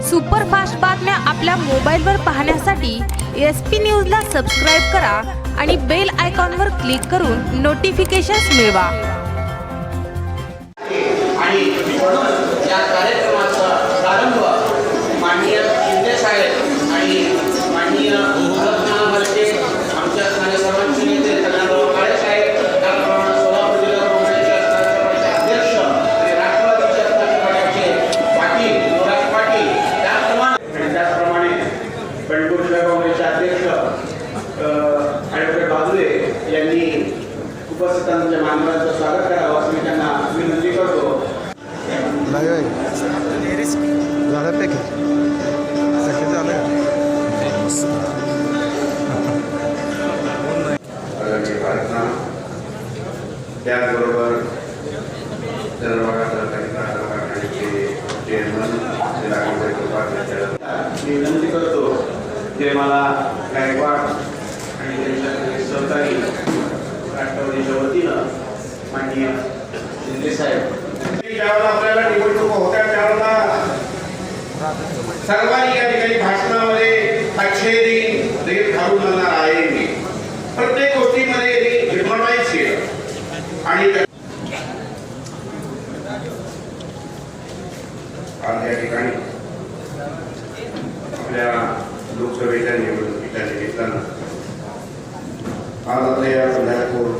Superfast बातम्या आपल्या मोबाईलवर पाहण्यासाठी एस पी न्यूजला सबस्क्राईब करा आणि बेल आयकॉनवर क्लिक करून नोटिफिकेशन्स मिळवा. काँग्रेसचे अध्यक्ष ॲडव्होकेट बाजुले यांनी उपस्थितांच्या मान्यवरांचं स्वागत करावं असं मी त्यांना विनंती करतो. झालं आदरणीय प्रार्थना त्याचबरोबर चंद्रभागा सहकारी चेअरमन काँग्रेस उपाध्यक्ष मी विनंती करतो ते मला गायकवाड आणि त्यांच्या सहकारी राष्ट्रवादीच्या वतीनं माननीय शिंदे साहेब. ज्यावेळेला आपल्याला निवडणुका होत्या त्यावेळेला सर्वांनी या ठिकाणी भाषणामध्ये अच्छेरी रेल घालून जाणार आहे मी. प्रत्येक गोष्टीमध्ये मी निर्मळाईच केलं. आणि आज या ठिकाणी आपल्या लोकसभेच्या निवडणुकीच्या निमित्तानं आज आपल्या या पंढरपूर